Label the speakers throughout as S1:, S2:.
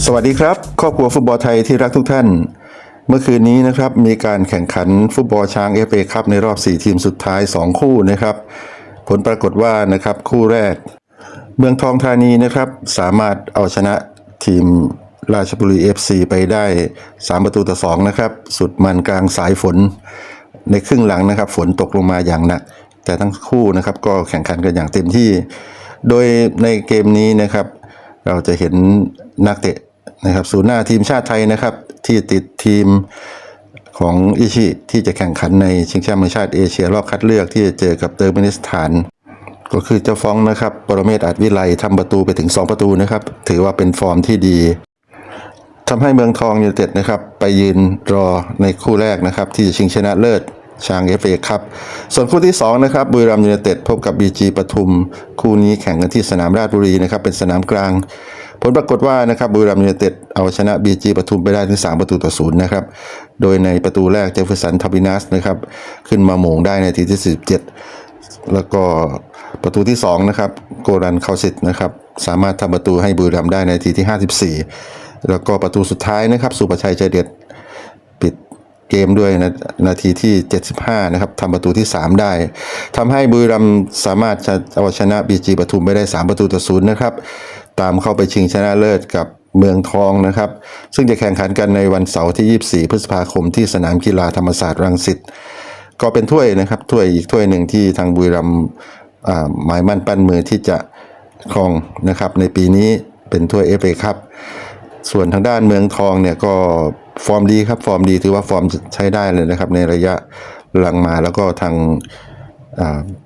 S1: สวัสดีครับ ครอบครัวฟุตบอลไทยที่รักทุกท่าน เมื่อคืนนี้นะครับมีการแข่งขันฟุตบอลช้างเอฟเอคัพในรอบ 4 ทีมสุดท้าย 2 คู่นะครับ ผลปรากฏว่านะครับคู่แรก เมืองทองธานีนะครับสามารถเอาชนะทีมราชบุรี FC ไปได้ 3 ประตูต่อ 2 นะครับ สุดมันกลางสายฝน ในครึ่งหลังนะครับ ฝนตกลงมาอย่างหนัก แต่ทั้งคู่นะครับก็แข่งขันกันอย่างเต็มที่ โดยในเกมนี้นะครับ เราจะเห็น นักเตะนะครับศูนย์หน้าทีมชาติไทยนะครับ ที่ติดทีมของอิชิที่จะแข่งขันในชิงแชมป์ชาติเอเชียรอบคัดเลือกที่จะเจอกับเติร์กเมนิสถาน ก็คือเจ้าฟ้องนะครับปรเมศอาจวิไลทำประตูไปถึง 2 ประตูนะครับ ถือว่าเป็นฟอร์มที่ดีทำให้เมืองทองยูไนเต็ดนะครับ ไปยืนรอในคู่แรกนะครับ ที่จะชิงชนะเลิศช้างเอฟเอครับ ส่วนคู่ที่ 2 นะครับบุรีรัมย์ยูไนเต็ดพบกับบีจีปทุม คู่นี้แข่งกันที่สนามราชบุรีนะครับ เป็นสนามกลาง ผลปรากฏว่านะครับบุรีรัมย์ยูไนเต็ดเอาชนะบีจีปทุมไปได้ถึง 3 ประตูต่อศูนย์นะครับ โดยในประตูแรกเจฟเฟอร์สันทาบินัสนะครับขึ้นมาโหม่งได้ในทีที่ 47 แล้วก็ประตูที่ 2 นะครับ โกรันคาสิตนะครับสามารถทำประตูให้บุรีรัมย์ได้ในทีที่ 54 แล้วก็ประตูสุดท้ายนะครับสุประชัยใจเด็ดปิดเกมด้วยนะนาทีที่ 75 นะครับทำประตูที่ 3 ได้ทำให้บุรีรัมย์สามารถเอาชนะบีจีปทุมไปได้ 3 ประตูต่อศูนย์นะครับ ตามเข้าไปชิงชนะเลิศกับเมืองทองนะครับ ซึ่งจะแข่งขันกันในวันเสาร์ที่ 24 พฤษภาคมที่สนามกีฬาธรรมศาสตร์รังสิตก็เป็นถ้วยนะครับถ้วยอีกถ้วยหนึ่งที่ทางบุรีรัมย์หมายมั่นปั้นมือที่จะครองนะครับ ในปีนี้เป็นถ้วยเอฟเอครับส่วนทางด้านเมืองทองเนี่ยก็ฟอร์มดีครับฟอร์มดีถือว่าฟอร์มใช้ได้เลยนะครับ ในระยะหลังมาแล้วก็ทาง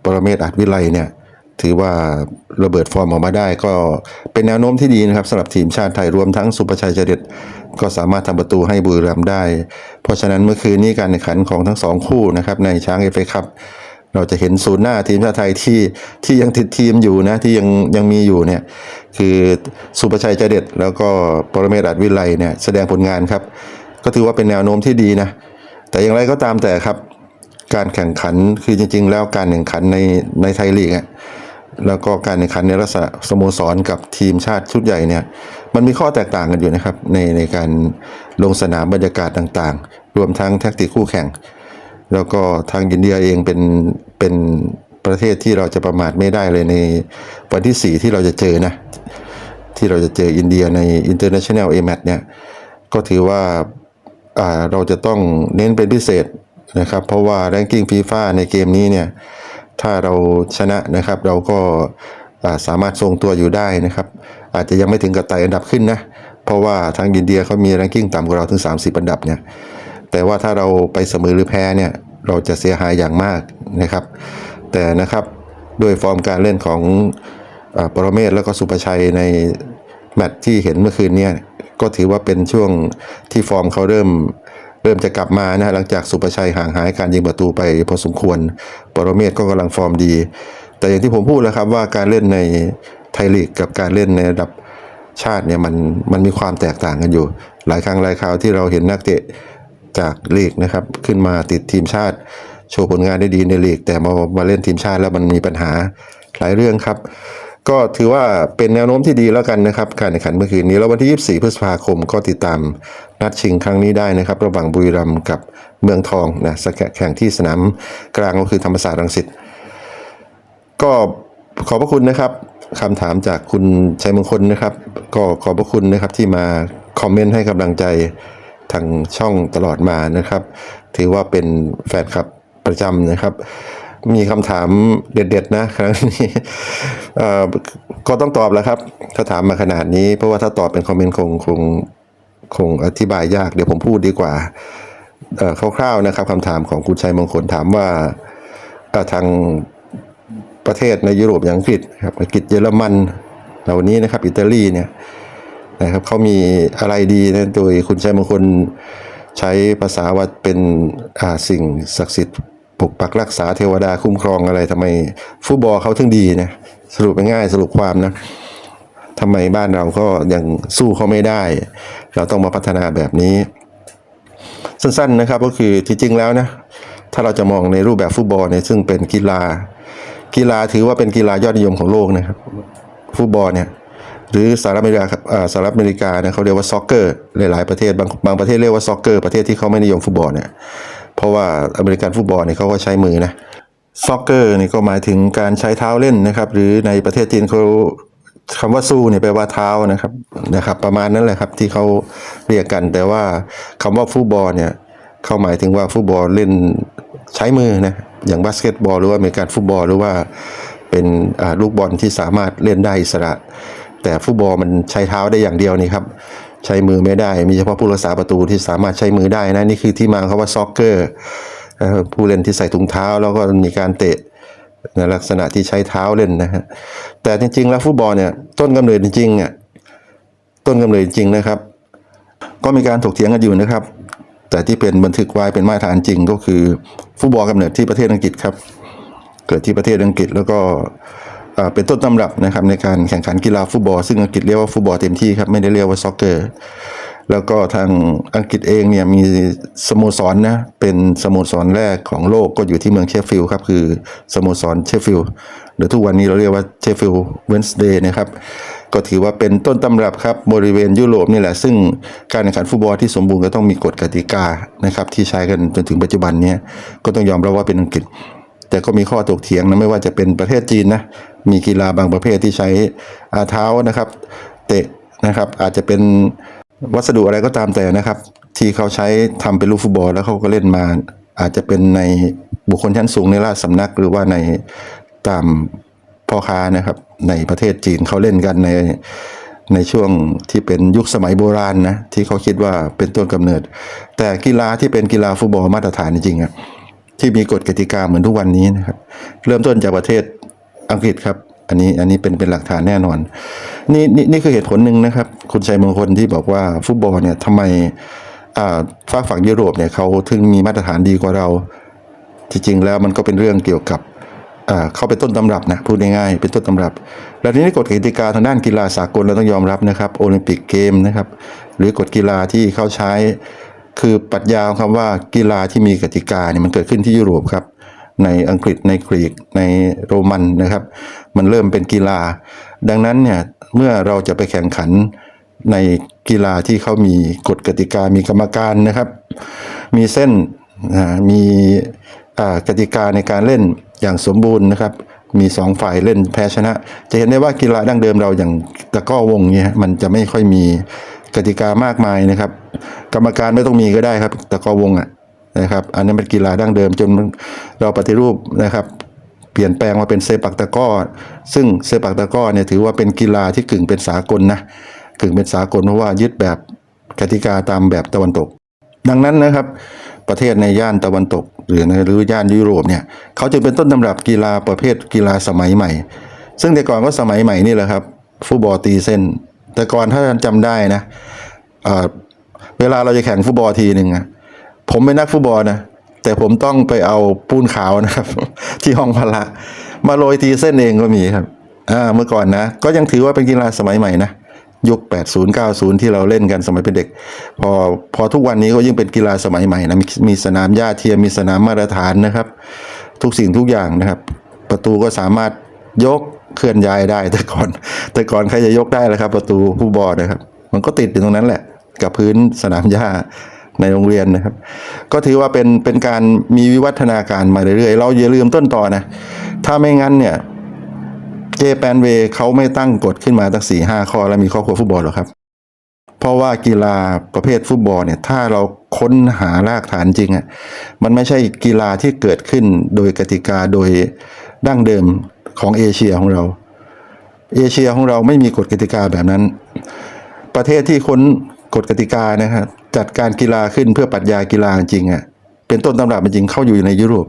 S1: ปรเมศอาจวิไลเนี่ย ถือว่าระเบิดฟอร์มออกมาได้ ก็เป็นแนวโน้มที่ดีนะครับสำหรับทีมชาติไทยรวมทั้งสุประชัยเจริญก็สามารถทำประตูให้บุรีรัมย์ได้ เพราะฉะนั้นเมื่อคืนนี้การแข่งขันของทั้งสองคู่นะครับในช้างเอฟเอคัพเราจะเห็นศูนย์หน้าทีมชาติไทยที่ที่ยังติดทีมอยู่นะที่ยังยังมีอยู่เนี่ยคือสุประชัยใจเด็ด แล้วก็ปรเมศอาจวิไลเนี่ยแสดงผลงานครับ ก็ถือว่าเป็นแนวโน้มที่ดีนะ แต่อย่างไรก็ตามแต่ครับ การแข่งขันคือจริง ๆ แล้วการแข่งขันในในไทยลีกอะ แล้วก็การแข่งขันในลักษณะสโมสรกับทีมชาติชุดใหญ่เนี่ยมันมีข้อแตกต่างกันอยู่นะครับ ในในการลงสนามบรรยากาศต่างๆ รวมทั้งแท็กติกคู่แข่ง แล้วก็ทางอินเดียเองเป็นเป็นประเทศที่เราจะประมาทไม่ได้เลยในวันที่ 4 ที่เราจะเจอนะ ที่เราจะเจออินเดียใน International a m a t เนี่ยก็ถือว่าอ่าเราจะต้องเน้นเป็นพิเศษนะครับ เพราะว่า ranking FIFA ในเกมนี้เนี่ย ถ้าเราชนะนะครับ เราก็สามารถทรงตัวอยู่ได้นะครับ อาจจะยังไม่ถึงกับไต่อันดับขึ้นนะ เพราะว่าทางอินเดียเขามี ranking ต่ำกว่าเราถึง 30 อันดับเนี่ย แต่ว่าถ้าเราไปเสมอหรือแพ้เนี่ย เราจะเสียหายอย่างมากนะครับ แต่นะครับด้วยฟอร์มการเล่นของอปรเมศแล้วก็สุประชัยในแมตช์ที่เห็นเมื่อคืนเนี่ยก็ถือว่าเป็นช่วงที่ฟอร์มเขาเริ่ม เริ่มจะกลับมานะหลังจากสุประชัยห่างหายการยิงประตูไปพอสมควร ปรเมศก็กำลังฟอร์มดี แต่อย่างที่ผมพูดแล้วครับว่าการเล่นในไทยลีกกับการเล่นในระดับชาติเนี่ยมันมันมีความแตกต่างกันอยู่ หลายครั้งหลายคราวที่เราเห็นนักเตะจากลีกนะครับขึ้นมาติดทีมชาติ โชว์ผลงานได้ดีในลีก แต่มามาเล่นทีมชาติแล้วมันมีปัญหาหลายเรื่องครับ ก็ถือว่าเป็นแนวโน้มที่ดีแล้วกันนะครับ การแข่งขันเมื่อคืนนี้แล้ววันที่ 24 พฤษภาคมก็ติดตามนัดชิงครั้งนี้ได้นะครับ ระหว่างบุรีรัมย์กับเมืองทองนะแข่งที่สนามกลางก็คือธรรมศาสตร์รังสิตก็ขอบพระคุณนะครับคำถามจากคุณชัยมงคลนะครับ ก็ขอบพระคุณนะครับที่มาคอมเมนต์ให้กำลังใจทางช่องตลอดมานะครับ ถือว่าเป็นแฟนคลับประจำนะครับ มีคำถามเด็ดๆนะครั้งนี้ก็ต้องตอบแล้วครับ ถ้าถามมาขนาดนี้ เพราะว่าถ้าตอบเป็นคอมเมนต์คงคงคงอธิบายยากเดี๋ยวผมพูดดีกว่าคร่าวๆนะครับคำถามของคุณชัยมงคลถามว่าทางประเทศในยุโรปอย่างอังกฤษครับอังกฤษเยอรมันเหล่านี้นะครับอิตาลีเนี่ยนะครับเขามีอะไรดีนะโดยคุณชัยมงคลใช้ภาษาว่าเป็นสิ่งศักดิ์สิทธิ์ ปกปักรักษาเทวดาคุ้มครองอะไรทำไมฟุตบอลเขาถึงดีนะสรุปง่ายสรุปความนะทำไมบ้านเราก็ยังสู้เขาไม่ได้ เราต้องมาพัฒนาแบบนี้ สั้นๆนะครับก็คือที่จริงแล้วนะถ้าเราจะมองในรูปแบบฟุตบอลเนี่ยซึ่งเป็นกีฬา กีฬาถือว่าเป็นกีฬายอดนิยมของโลกนะครับฟุตบอลเนี่ยหรือสหรัฐอเมริกาอ่าสหรัฐอเมริกาเนี่ยเขาเรียกว่าซ็อกเกอร์หลายๆประเทศบางบางประเทศเรียกว่าซ็อกเกอร์ประเทศที่เขาไม่นิยมฟุตบอลเนี่ย เพราะว่าอเมริกันฟุตบอลเนี่ยเขาก็ใช้มือนะซ็อกเกอร์นี่ก็หมายถึงการใช้เท้าเล่นนะครับ หรือในประเทศจีนเขาคำว่าสู้เนี่ยแปลว่าเท้านะครับนะครับ ประมาณนั้นแหละครับที่เขาเรียกกัน แต่ว่าคำว่าฟุตบอลเนี่ยเขาหมายถึงว่าฟุตบอลเล่นใช้มือนะอย่างบาสเกตบอลหรือว่าอเมริกันฟุตบอลหรือว่าเป็นลูกบอลที่สามารถเล่นได้อิสระ แต่ฟุตบอลมันใช้เท้าได้อย่างเดียวนี่ครับ ใช้มือไม่ได้ มีเฉพาะผู้รักษาประตูที่สามารถใช้มือได้นะนี่คือที่มาเของคำว่าซ็อกเกอร์ผู้เล่นที่ใส่ถุงเท้าแล้วก็มีการเตะในลักษณะที่ใช้เท้าเล่นนะฮะแต่จริง ๆ แล้วฟุตบอลเนี่ยต้นกำเนิดจริงๆอะต้นกำเนิดจริงนะครับ ก็มีการถกเถียงกันอยู่นะครับ แต่ที่เป็นบันทึกไว้เป็นมาตรฐานจริงก็คือฟุตบอลกำเนิดที่ประเทศอังกฤษครับ เกิดที่ประเทศอังกฤษแล้วก็ เป็นต้นตำรับนะครับในการแข่งขันกีฬาฟุตบอล ซึ่งอังกฤษเรียกว่าฟุตบอลเต็มที่ครับไม่ได้เรียกว่าซ็อกเกอร์แล้วก็ทางอังกฤษเองเนี่ยมีสโมสรนะเป็นสโมสรแรกของโลกก็อยู่ที่เมืองเชฟฟิลด์ครับคือสโมสรเชฟฟิลด์หรือทุกวันนี้เราเรียกว่าเชฟฟิลด์เวนส์เดย์นะครับก็ถือว่าเป็นต้นตำรับครับบริเวณยุโรปนี่แหละ ซึ่งการแข่งขันฟุตบอลที่สมบูรณ์ก็ต้องมีกฎกติกานะครับที่ใช้กันจนถึงปัจจุบันนี้ก็ต้องยอมรับว่าเป็นอังกฤษ แต่ก็มีข้อถกเถียงนะไม่ว่าจะเป็นประเทศจีนนะ มีกีฬาบางประเภทที่ใช้อาเท้านะครับ เตะนะครับอาจจะเป็นวัสดุอะไรก็ตามแต่นะครับ ที่เขาใช้ทำเป็นลูกฟุตบอลแล้วเขาก็เล่นมา อาจจะเป็นในบุคคลชั้นสูงในราชสำนัก หรือว่าในตามพ่อค้านะครับ ในประเทศจีนเขาเล่นกันในในช่วงที่เป็นยุคสมัยโบราณนะที่เขาคิดว่าเป็นต้นกำเนิด แต่กีฬาที่เป็นกีฬาฟุตบอลมาตรฐานจริงๆอะที่มีกฎกติกาเหมือนทุกวันนี้นะครับ เริ่มต้นจากประเทศ อังกฤษครับ อันนี้อันนี้เป็นเป็นหลักฐานแน่นอน นี่นี่นี่คือเหตุผลหนึ่งนะครับ คุณชัยมงคลที่บอกว่าฟุตบอลเนี่ยทำไมอ่าฝ้ากฝั่งยุโรปเนี่ยเขาถึงมีมาตรฐานดีกว่าเรา จริงๆแล้วมันก็เป็นเรื่องเกี่ยวกับอ่าเขาเป็นต้นตำรับนะพูดง่ายๆเป็นต้นตำรับ แล้วนี้กฎกติกาทางด้านกีฬาสากลเราต้องยอมรับนะครับโอลิมปิกเกมนะครับหรือกฎกีฬาที่เขาใช้คือปรัชญาของคำว่ากีฬาที่มีกติกาเนี่ยมันเกิดขึ้นที่ยุโรปครับ ในอังกฤษในกรีกในโรมันนะครับ มันเริ่มเป็นกีฬา ดังนั้นเนี่ยเมื่อเราจะไปแข่งขันในกีฬาที่เขามีกฎกติกามีกรรมการนะครับ มีเส้นมีกติกาในการเล่นอย่างสมบูรณ์นะครับ มีสองฝ่ายเล่นแพ้ชนะ จะเห็นได้ว่ากีฬาดั้งเดิมเราอย่างตะก้อวงเนี่ยมันจะไม่ค่อยมีกติกามากมายนะครับ กรรมการไม่ต้องมีก็ได้ครับตะก้อวงอะ นะครับ อันนั้เป็นกีฬาดั้งเดิมจนเราปฏิรูปนะครับ เปลี่ยนแปลงมาเป็นเซปักตะก้อ ซึ่งเซปักตะก้อเนี่ยถือว่าเป็นกีฬาที่กึ่งเป็นสากลนะกึ่งเป็นสากลเพราะว่ายึดแบบกติกาตามแบบตะวันตก ดังนั้นนะครับ ประเทศในย่านตะวันตก หรือในหรือย่านยุโรปเนี่ยเขาจึงเป็นต้นตำรับกีฬาประเภทกีฬาสมัยใหม่ ซึ่งแต่ก่อนก็สมัยใหม่นี่แหละครับฟุตบอลตีเส้น แต่ก่อนถ้าท่านจำได้นะเเวลาเราจะแข่งฟุตบอลทีหนึ่งอะ ผมเป็นนักฟุตบอลนะแต่ผมต้องไปเอาปูนขาวนะครับ ที่ห้องพละ มาโรยตีเส้นเองก็มีครับอ่าเมื่อก่อนนะ ก็ยังถือว่าเป็นกีฬาสมัยใหม่นะยุค 80 90 ที่เราเล่นกันสมัยเป็นเด็ก พอพอทุกวันนี้ก็ยิ่งเป็นกีฬาสมัยใหม่นะมีมีสนามหญ้าเทียมมีสนามมาตรฐานนะครับ ทุกสิ่งทุกอย่างนะครับ ประตูก็สามารถยกเคลื่อนย้ายได้ แต่ก่อน แต่ก่อนใครจะยกได้ละครับ ประตูผู้บอลนะครับ มันก็ติดอยู่ตรงนั้นแหละ กับพื้นสนามหญ้า ในโรงเรียนนะครับ ก็ถือว่าเป็นเป็นการมีวิวัฒนาการมาเรื่อยๆ เราอย่าลืมต้นต่อนะ ถ้าไม่งั้นเนี่ยเจแปนเวเขาไม่ตั้งกฎขึ้นมาตั้งสี่ห้าข้อแล้วมีครอบครัวฟุตบอลหรอครับ เพราะว่ากีฬาประเภทฟุตบอลเนี่ยถ้าเราค้นหารากฐานจริงอะมันไม่ใช่กีฬาที่เกิดขึ้นโดยกติกาโดยดั้งเดิมของเอเชียของเรา เอเชียของเราไม่มีกฎกติกาแบบนั้น ประเทศที่ค้นกฎกติกานะครับ จัดการกีฬาขึ้นเพื่อปรัชญากีฬาจริงอะเป็นต้นตำรับจริงเข้าอยู่ในยุโรป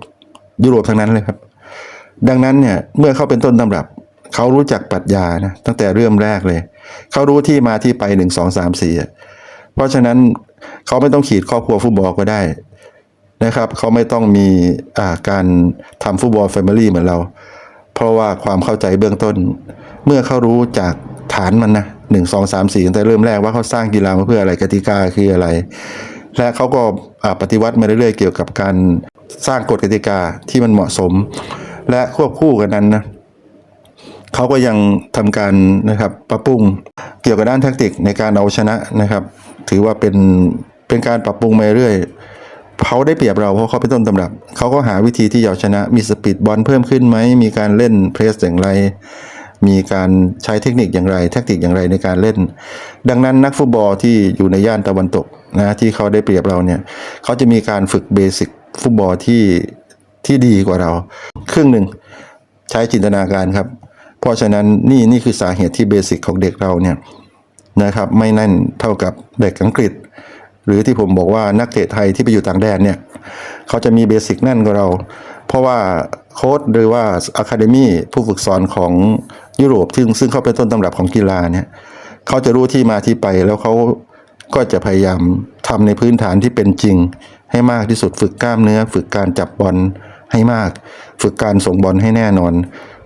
S1: ยุโรปทั้งนั้นเลยครับ ดังนั้นเนี่ยเมื่อเขาเป็นต้นตำรับเขารู้จักปรัชญานะตั้งแต่เริ่มแรกเลยเขารู้ที่มาที่ไปหนึ่งสองสามสี่เพราะฉะนั้นเขาไม่ต้องขีดครอบครัวฟุตบอลก็ได้นะครับเขาไม่ต้องมีอ่าการทำฟุตบอลแฟมิลี่เหมือนเรา เพราะว่าความเข้าใจเบื้องต้น เมื่อเขารู้จากฐานมันนะ หนึ่งสองสามสี่ตั้งแต่เริ่มแรกว่าเขาสร้างกีฬามาเพื่ออะไรกติกาคืออะไร และเขาก็ปฏิวัติมาเรื่อยๆเกี่ยวกับการสร้างกฎกติกาที่มันเหมาะสม และควบคู่กันนั้นนะเขาก็ยังทำการนะครับปรับปรุงเกี่ยวกับด้านแทคติกในการเอาชนะนะครับ ถือว่าเป็นเป็นการปรับปรุงมาเรื่อยเขาได้เปรียบเราเพราะเขาเป็นต้นตำรับ เขาก็หาวิธีที่จะเอาชนะ มีสปีดบอลเพิ่มขึ้นไหม มีการเล่นเพรสอย่างไร มีการใช้เทคนิคอย่างไร แทคติกอย่างไรในการเล่น ดังนั้นนักฟุตบอลที่อยู่ในย่านตะวันตกนะที่เขาได้เปรียบเราเนี่ยเขาจะมีการฝึกเบสิกฟุตบอลที่ที่ดีกว่าเรา ครึ่งหนึ่งใช้จินตนาการครับ เพราะฉะนั้นนี่นี่คือสาเหตุที่เบสิกของเด็กเราเนี่ยนะครับไม่แน่นเท่ากับเด็กอังกฤษ หรือที่ผมบอกว่านักเตะไทยที่ไปอยู่ต่างแดนเนี่ยเขาจะมีเบสิกแน่นกว่าเรา เพราะว่าโค้ชหรือว่าอะคาเดมี่ผู้ฝึกสอนของ ยุโรปซึ่งซึ่งเขาเป็นต้นตำรับของกีฬาเนี่ยเขาจะรู้ที่มาที่ไปแล้วเขาก็จะพยายามทำในพื้นฐานที่เป็นจริง ให้มากที่สุดฝึกกล้ามเนื้อ ฝึกการจับบอลให้มาก ฝึกการส่งบอลให้แน่นอน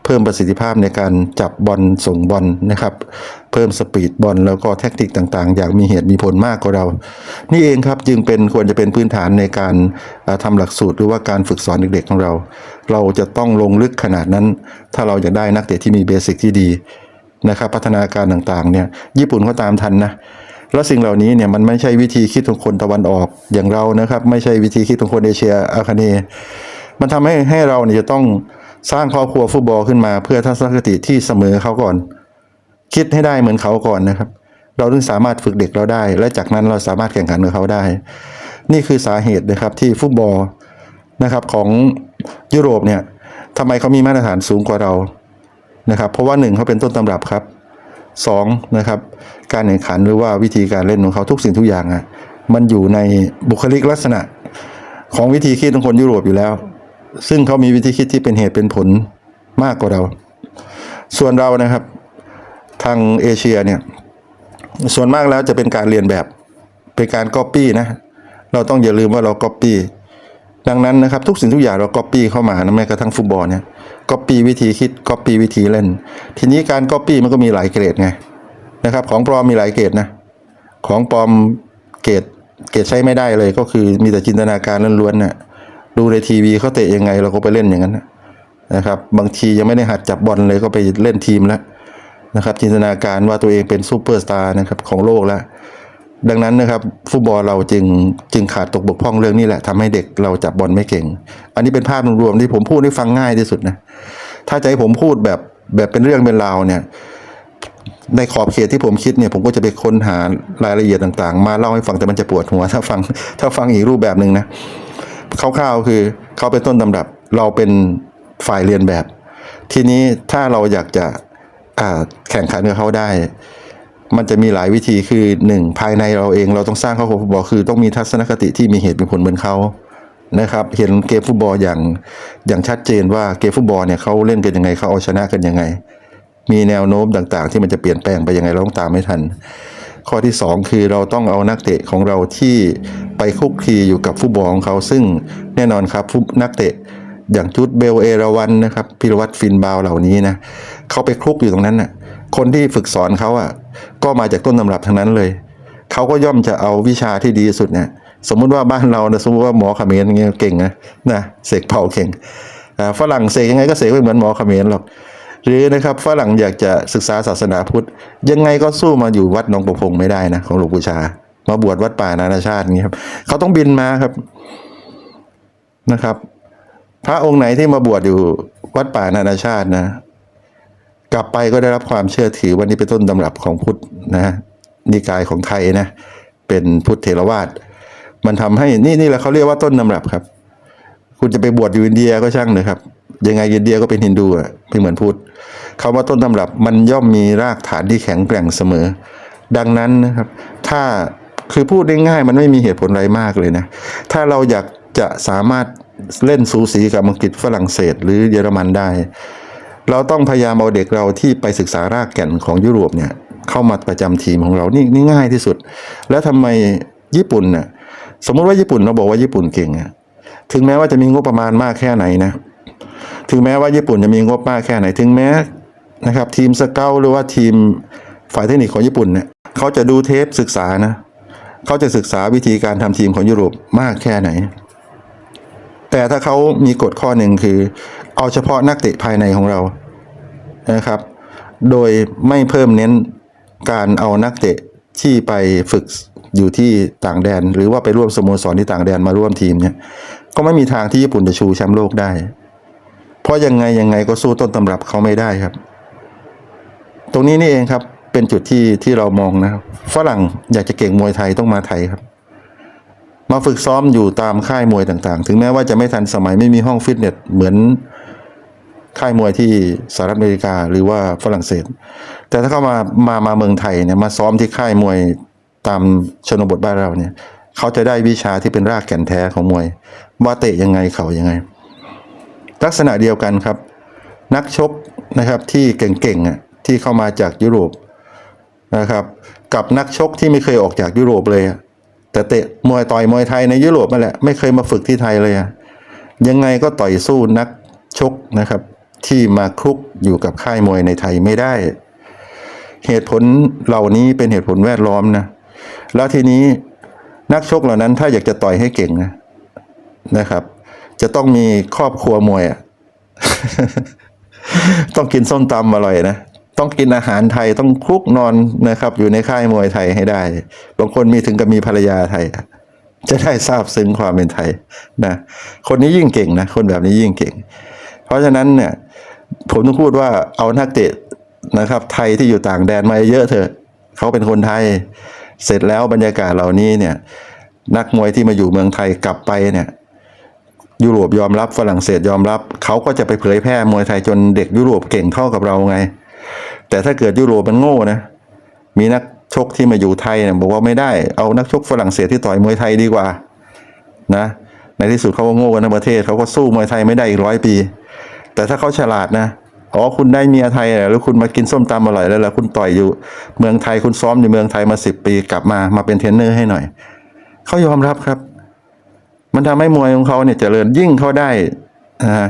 S1: เพิ่มประสิทธิภาพในการจับบอลส่งบอลนะครับ เพิ่มสปีดบอลแล้วก็แทคนิคต่างๆ อย่างมีเหตุมีผลมากกว่าเรา นี่เองครับจึงเป็นควรจะเป็นพื้นฐานในการเอ่อทำหลักสูตรหรือว่าการฝึกสอนเด็กๆของเรา เราจะต้องลงลึกขนาดนั้น ถ้าเราอยากได้นักเตะที่มีเบสิกที่ดีนะครับพัฒนาการต่างๆเนี่ยญี่ปุ่นก็ตามทันนะแล้วสิ่งเหล่านี้เนี่ยมันไม่ใช่วิธีคิดของคนตะวันออกอย่างเรานะครับ ไม่ใช่วิธีคิดของคนเอเชียอาคเน มันทำให้ให้เราเนี่ยจะต้อง สร้างครอบครัวฟุตบอลขึ้นมา เพื่อทัศนคติที่เสมอเขาก่อน คิดให้ได้เหมือนเขาก่อนนะครับ เราถึงสามารถฝึกเด็กเราได้ และจากนั้นเราสามารถแข่งขันกับเขาได้ นี่คือสาเหตุนะครับที่ฟุตบอลนะครับของยุโรปเนี่ยทำไมเขามีมาตรฐานสูงกว่าเรานะครับ เพราะว่าหนึ่งเขาเป็นต้นตำรับครับสองนะครับ การแข่งขันหรือว่าวิธีการเล่นของเขาทุกสิ่งทุกอย่างอะมันอยู่ในบุคลิกลักษณะของวิธีคิดของคนยุโรปอยู่แล้ว ซึ่งเขามีวิธีคิดที่เป็นเหตุเป็นผลมากกว่าเรา ส่วนเรานะครับ ทางเอเชียเนี่ย ส่วนมากแล้วจะเป็นการเรียนแบบ เป็นการก๊อปปี้นะ เราต้องอย่าลืมว่าเราก๊อปปี้ ดังนั้นนะครับทุกสิ่งทุกอย่างเราก๊อปปี้เข้ามานะแม้กระทั่งฟุตบอลเนี่ยก๊อปปี้วิธีคิดก๊อปปี้วิธีเล่น ทีนี้การก๊อปปี้มันก็มีหลายเกรดไงนะครับ ของปลอมมีหลายเกรดนะ ของปลอมเกรดเกรดใช้ไม่ได้เลยก็คือมีแต่จินตนาการล้วนๆน่ะ ดูในทีวีเขาเตะยังไงเราก็ไปเล่นอย่างนั้นนะครับ บางทียังไม่ได้หัดจับบอลเลยก็ไปเล่นทีมแล้วนะครับ จินตนาการว่าตัวเองเป็นซูเปอร์สตาร์นะครับของโลกแล้วดังนั้นนะครับฟุตบอลเราจึงจึงขาดตกบกพร่องเรื่องนี้แหละทำให้เด็กเราจับบอลไม่เก่ง อันนี้เป็นภาพรวมที่ผมพูดให้ฟังง่ายที่สุดนะถ้าจะให้ผมพูดแบบแบบเป็นเรื่องเป็นราวเนี่ยในขอบเขตที่ผมคิดเนี่ยผมก็จะไปค้นหารายละเอียดต่างๆ มาเล่าให้ฟังแต่มันจะปวดหัวถ้าฟังถ้าฟังอีกรูปแบบหนึ่งนะ คร่าวๆคือเขาเป็นต้นตำรับ เราเป็นฝ่ายเรียนแบบ ทีนี้ถ้าเราอยากจะแข่งขันกับเขาได้ มันจะมีหลายวิธีคือหนึ่งภายในเราเองเราต้องสร้างครอบครัวฟุตบอลคือต้องมีทัศนคติที่มีเหตุมีผลเหมือนเขานะครับ เห็นเกมฟุตบอลอย่างอย่างชัดเจนว่าเกมฟุตบอลเนี่ยเขาเล่นกันยังไงเขาเอาชนะกันยังไง มีแนวโน้มต่างๆ ที่มันจะเปลี่ยนแปลงไปยังไงเราต้องตามไม่ทัน ข้อที่สองคือเราต้องเอานักเตะของเราที่ไปคลุกคีอยู่กับฟุตบอลของเขาซึ่งแน่นอนครับนักเตะอย่างจุดเบลเอราวันนะครับพิรวัตรฟินบาวเหล่านี้นะเขาไปคลุกอยู่ตรงนั้นน่ะคนที่ฝึกสอนเขาอะก็มาจากต้นตำรับทั้งนั้นเลย เขาก็ย่อมจะเอาวิชาที่ดีสุดเนี่ยสมมุติว่าบ้านเรานะสมมติว่าหมอเขมรอย่างเงี้ยเก่งนะนะเสกเป่าเก่งอ่ฝรั่งเสกยังไงก็เสกไม่เหมือนหมอเขมรหรอก หรือนะครับฝรั่งอยากจะศึกษาศาสนาพุทธ ยังไงก็สู้มาอยู่วัดหนองประพงไม่ได้นะของหลวงปู่ชา มาบวชวัดป่านานาชาติอย่างเงี้ยครับเขาต้องบินมาครับนะครับ พระองค์ไหนที่มาบวชอยู่วัดป่านานาชาตินะ กลับไปก็ได้รับความเชื่อถือวันนี้เป็นต้นตำรับของพุทธนะนิกายของไทยนะ เป็นพุทธเถรวาทมันทำให้นี่นี่แหละเขาเรียกว่าต้นตำรับครับ คุณจะไปบวชอยู่อินเดียก็ช่างเลยครับ ยังไงอินเดียก็เป็นฮินดูอะไม่เหมือนพุทธคำว่าต้นตำรับมันย่อมมีรากฐานที่แข็งแกร่งเสมอ ดังนั้นนะครับ ถ้าคือพูดง่ายมันไม่มีเหตุผลอะไรมากเลยนะ ถ้าเราอยากจะสามารถเล่นสูสีกับอังกฤษฝรั่งเศส หรือเยอรมันได้ เราต้องพยายามเอาเด็กเราที่ไปศึกษารากแก่นของยุโรปเนี่ยเข้ามาประจำทีมของเรานี่นี่ง่ายที่สุด แล้วทำไมญี่ปุ่นน่ะสมมติว่าญี่ปุ่นเราบอกว่าญี่ปุ่นเก่งอะถึงแม้ว่าจะมีงบประมาณมากแค่ไหนนะ ถึงแม้ว่าญี่ปุ่นจะมีงบมากแค่ไหนถึงแม้นะครับ ทีมสเกลหรือว่าทีมฝ่ายเทคนิคของญี่ปุ่นเนี่ยเขาจะดูเทปศึกษานะเขาจะศึกษาวิธีการทำทีมของยุโรปมากแค่ไหน แต่ถ้าเขามีกฎข้อหนึ่งคือ เอาเฉพาะนักเตะภายในของเรานะครับ โดยไม่เพิ่มเน้นการเอานักเตะที่ไปฝึกอยู่ที่ต่างแดน หรือว่าไปร่วมสโมสรที่ต่างแดนมาร่วมทีมเนี่ยก็ไม่มีทางที่ญี่ปุ่นจะชูแชมป์โลกได้ เพราะยังไงยังไงก็สู้ต้นตำรับเขาไม่ได้ครับ ตรงนี้นี่เองครับเป็นจุดที่ที่เรามองนะครับฝรั่งอยากจะเก่งมวยไทยต้องมาไทยครับ มาฝึกซ้อมอยู่ตามค่ายมวยต่างๆ ถึงแม้ว่าจะไม่ทันสมัยไม่มีห้องฟิตเนสเหมือนค่ายมวยที่สหรัฐอเมริกาหรือว่าฝรั่งเศส แต่ถ้าเขามามามาเมืองไทยเนี่ยมาซ้อมที่ค่ายมวยตามชนบทบ้านเราเนี่ย เขาจะได้วิชาที่เป็นรากแก่นแท้ของมวย ว่าเตะยังไงเข่ายังไง ลักษณะเดียวกันครับ นักชกนะครับที่เก่งๆที่เข้ามาจากยุโรปนะครับ กับนักชกที่ไม่เคยออกจากยุโรปเลย แต่เตะมวยต่อยมวยไทยในยุโรปนั่นแหละไม่เคยมาฝึกที่ไทยเลยยังไงก็ต่อยสู้นักชกนะครับที่มาคลุกอยู่กับค่ายมวยในไทยไม่ได้ เหตุผลเหล่านี้เป็นเหตุผลแวดล้อมนะแล้วทีนี้นักชกเหล่านั้นถ้าอยากจะต่อยให้เก่งนะนะครับ จะต้องมีครอบครัวมวยอะต้องกินส้มตำอร่อยนะ ต้องกินอาหารไทยต้องคลุกนอนนะครับ อยู่ในค่ายมวยไทยให้ได้ บางคนมีถึงกับมีภรรยาไทย จะได้ทราบซึ้งความเป็นไทยนะคนนี้ยิ่งเก่งนะคนแบบนี้ยิ่งเก่ง เพราะฉะนั้นเนี่ยผมต้องพูดว่าเอานักเตะนะครับ ไทยที่อยู่ต่างแดนมาเยอะเถอะเขาเป็นคนไทยเสร็จแล้วบรรยากาศเหล่านี้เนี่ย นักมวยที่มาอยู่เมืองไทยกลับไปเนี่ย ยุโรปยอมรับฝรั่งเศสยอมรับเขาก็จะไปเผยแพร่มวยไทยจนเด็กยุโรปเก่งเท่ากับเราไง แต่ถ้าเกิดยุโรปมันโง่นะ มีนักชกที่มาอยู่ไทยเนี่ยบอกว่าไม่ได้เอานักชกฝรั่งเศสที่ต่อยมวยไทยดีกว่านะในที่สุดเขาก็โง่กันทั้งประเทศเขาก็สู้มวยไทยไม่ได้อีกร้อยปี แต่ถ้าเขาฉลาดนะอ๋อคุณได้เมียไทยหรอแล้วคุณมากินส้มตำอร่อยแล้วแล้วคุณต่อยอยู่ เมืองไทยคุณซ้อมอยู่เมืองไทยมาสิบปีกลับมามาเป็นเทรนเนอร์ให้หน่อยเขายอมรับครับ มันทำให้มวยของเขาเนี่ยเจริญยิ่งเขาได้นะฮะ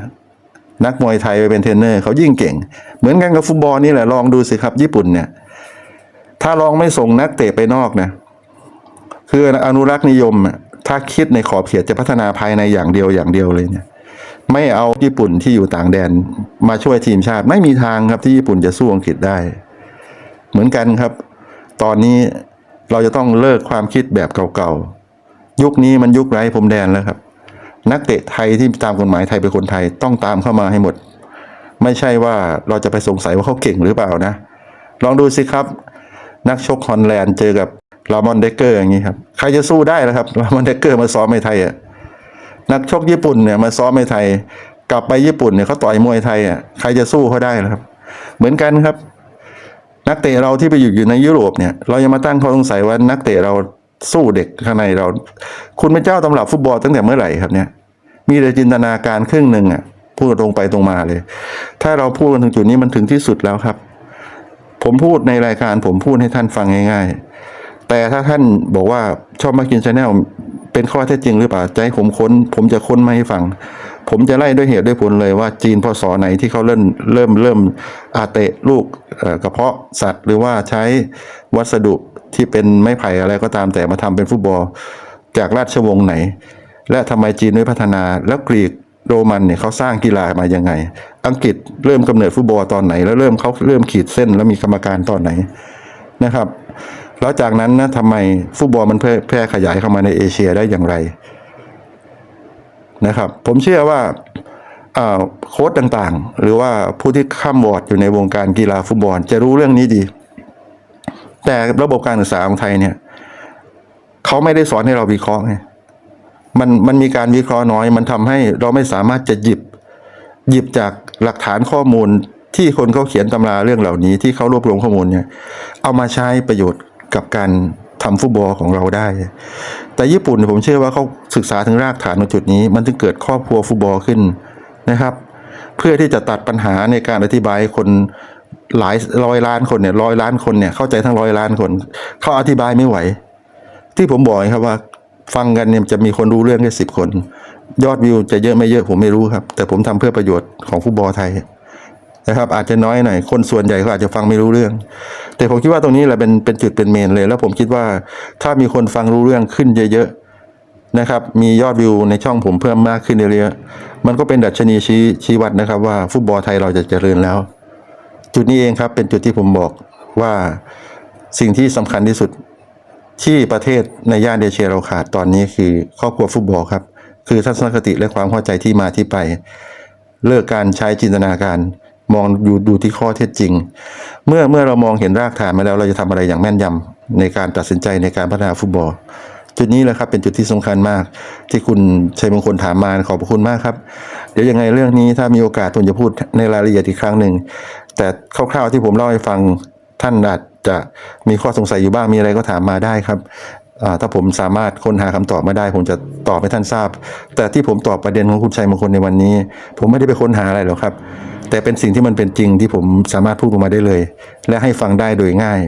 S1: นักมวยไทยไปเป็นเทรนเนอร์เขายิ่งเก่ง เหมือนกันกับฟุตบอลนี่แหละลองดูสิครับ ญี่ปุ่นเนี่ย ถ้าลองไม่ส่งนักเตะไปนอกนะคืออนุรักษ์นิยมถ้าคิดในขอบเขตจะพัฒนาภายในอย่างเดียวอย่างเดียวเลยเนี่ย ไม่เอาญี่ปุ่นที่อยู่ต่างแดนมาช่วยทีมชาติ ไม่มีทางครับที่ญี่ปุ่นจะสู้อังกฤษได้ เหมือนกันครับ ตอนนี้เราจะต้องเลิกความคิดแบบเก่าๆ ยุคนี้มันยุคไร้พรมแดนแล้วครับ นักเตะไทยที่ตามกฎหมายไทยเป็นคนไทยต้องตามเข้ามาให้หมด ไม่ใช่ว่าเราจะไปสงสัยว่าเขาเก่งหรือเปล่านะ ลองดูสิครับ นักชกฮอลแลนด์เจอกับลามอนเดเกอร์อย่างนี้ครับ ใครจะสู้ได้ล่ะครับลามอนเดเกอร์มาซ้อมในไทยอะนักชกญี่ปุ่นเนี่ยมาซ้อมในไทย กลับไปญี่ปุ่นเนี่ยเขาต่อยมวยไทยอะใครจะสู้เขาได้ล่ะครับ เหมือนกันครับ นักเตะเราที่ไปอยู่อยู่ในยุโรปเนี่ย เรายังมาตั้งข้อสงสัยว่านักเตะเรา สู้เด็กข้างในเรา คุณเป็นเจ้าตำรับฟุตบอลตั้งแต่เมื่อไหร่ครับเนี่ย มีแต่จินตนาการครึ่งหนึ่งอะ พูดตรงไปตรงมาเลย ถ้าเราพูดกันถึงจุดนี้มันถึงที่สุดแล้วครับ ผมพูดในรายการผมพูดให้ท่านฟังง่าย ๆ แต่ถ้าท่านบอกว่าชอบมากินชาแนลเป็นข้อเท็จจริงหรือเปล่าใจผมค้น ผมจะค้นมาให้ฟัง ผมจะไล่ด้วยเหตุด้วยผลเลยว่าจีนพศไหนที่เขาเริ่มเริ่มเริ่มอาเตะลูกกระเพาะสัตว์ หรือว่าใช้วัสดุที่เป็นไม้ไผ่อะไรก็ตามแต่มาทำเป็นฟุตบอลจากราชวงศ์ไหน และทำไมจีนไม่พัฒนาแล้วกรีกโรมันเนี่ยเขาสร้างกีฬามายังไง อังกฤษเริ่มกำเนิดฟุตบอลตอนไหน แล้วเริ่มเขาเริ่มขีดเส้นแล้วมีกรรมการตอนไหนนะครับ แล้วจากนั้นนะทำไมฟุตบอลมันแพร่ขยายเข้ามาในเอเชียได้อย่างไร นะครับ ผมเชื่อว่าโค้ชต่างๆ หรือว่าผู้ที่ข้ามวอร์ดอยู่ในวงการกีฬาฟุตบอล จะรู้เรื่องนี้ดี แต่ระบบการศึกษาของไทยเนี่ยเขาไม่ได้สอนให้เราวิเคราะห์ไงมันมันมีการวิเคราะห์น้อย มันทำให้เราไม่สามารถจะหยิบหยิบจากหลักฐานข้อมูลที่คนเขาเขียนตำราเรื่องเหล่านี้ที่เขารวบรวมข้อมูลเนี่ย เอามาใช้ประโยชน์กับการ ทำฟุตบอลของเราได้ แต่ญี่ปุ่นผมเชื่อว่าเขาศึกษาถึงรากฐานตรงจุดนี้ มันจึงเกิดครอบครัวฟุตบอลขึ้นนะครับ เพื่อที่จะตัดปัญหาในการอธิบายคนหลายร้อยล้านคนเนี่ยร้อยล้านคนเนี่ยเข้าใจทั้งร้อยล้านคนเขาอธิบายไม่ไหว ที่ผมบอกครับว่าฟังกันเนี่ยจะมีคนรู้เรื่องแค่สิบคน ยอดวิวจะเยอะไม่เยอะผมไม่รู้ครับ แต่ผมทำเพื่อประโยชน์ของฟุตบอลไทย นะครับ อาจจะน้อยหน่อยคนส่วนใหญ่เขาอาจจะฟังไม่รู้เรื่อง แต่ผมคิดว่าตรงนี้แหละเป็นเป็นจุดเป็นเมนเลย แล้วผมคิดว่าถ้ามีคนฟังรู้เรื่องขึ้นเยอะๆนะครับ มียอดวิวในช่องผมเพิ่มมากขึ้นเรื่อยๆมันก็เป็นดัชนีชี้ชี้วัดนะครับ ว่าฟุตบอลไทยเราจะเจริญแล้ว จุดนี้เองครับเป็นจุดที่ผมบอกว่าสิ่งที่สำคัญที่สุดที่ประเทศในย่านเอเชียเราขาดตอนนี้คือครอบครัวฟุตบอลครับ คือทัศนคติและความเข้าใจที่มาที่ไป เลิกการใช้จินตนาการ มองดูดูที่ข้อเท็จจริง เมื่อเมื่อเรามองเห็นรากฐานมาแล้วเราจะทำอะไรอย่างแม่นยำในการตัดสินใจในการพัฒนาฟุตบอล จุดนี้แหละครับเป็นจุดที่สำคัญมาก ที่คุณชัยมงคลถามมาขอบคุณมากครับ เดี๋ยวยังไงเรื่องนี้ถ้ามีโอกาสผมจะพูดในรายละเอียดอีกครั้งหนึ่งแต่คร่าวๆที่ผมเล่าให้ฟังท่านอาจจะมีข้อสงสัยอยู่บ้างมีอะไรก็ถามมาได้ครับถ้าผมสามารถค้นหาคำตอบมาได้ ผมจะตอบให้ท่านทราบ แต่ที่ผมตอบประเด็นของคุณชัยมงคลในวันนี้ ผมไม่ได้ไปค้นหาอะไรหรอกครับ แต่เป็นสิ่งที่มันเป็นจริงที่ผมสามารถพูดออกมาได้เลย และให้ฟังได้โดยง่าย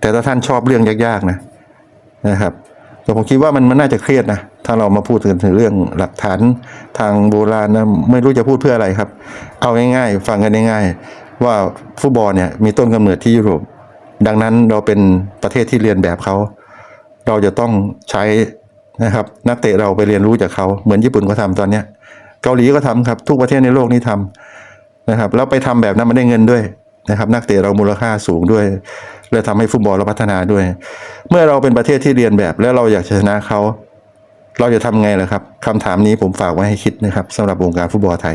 S1: แต่ถ้าท่านชอบเรื่องยากๆนะนะครับแต่ผมคิดว่ามันมันน่าจะเครียดนะถ้าเรามาพูดกันถึงเรื่องหลักฐานทางโบราณนะไม่รู้จะพูดเพื่ออะไรครับ เอาง่ายๆ ฟังกันง่ายๆว่าฟุตบอลเนี่ยมีต้นกำเนิดที่ยุโรป ดังนั้นเราเป็นประเทศที่เรียนแบบเขาเราจะต้องใช้นะครับ นักเตะเราไปเรียนรู้จากเขาเหมือนญี่ปุ่นก็ทำตอนเนี้ยเกาหลีก็ทำครับ ทุกประเทศในโลกนี้ทำ นะครับแล้วไปทำแบบนั้นมันได้เงินด้วยนะครับ นักเตะเรามูลค่าสูงด้วยและทำให้ฟุตบอลเราพัฒนาด้วย เมื่อเราเป็นประเทศที่เรียนแบบ แล้วเราอยากชนะเขาเราจะทำไงล่ะครับคำถามนี้ผมฝากไว้ให้คิดนะครับสำหรับวงการฟุตบอลไทย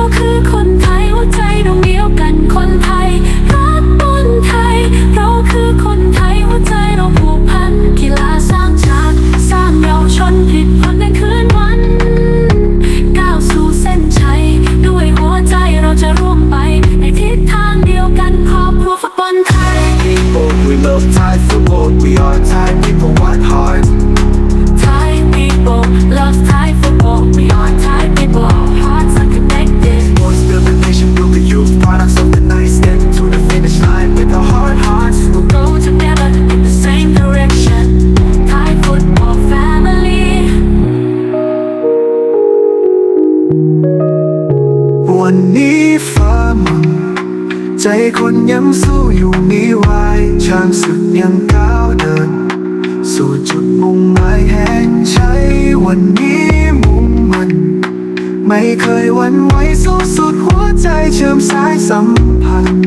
S2: ไม่เคย
S3: หวั่นไหวสู้สุดหัวใจเชื่อมสายสัมพันธ์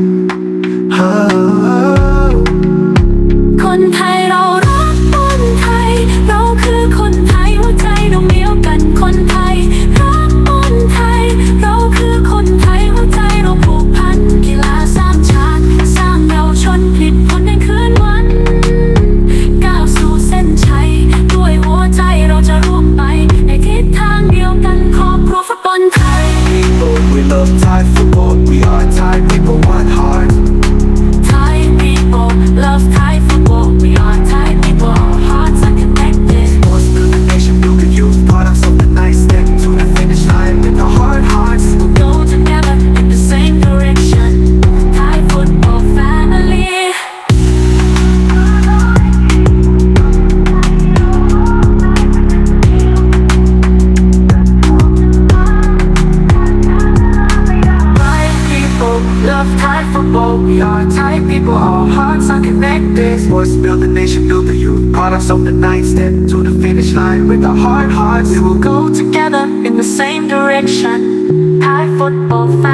S2: together in the same direction. Thai football.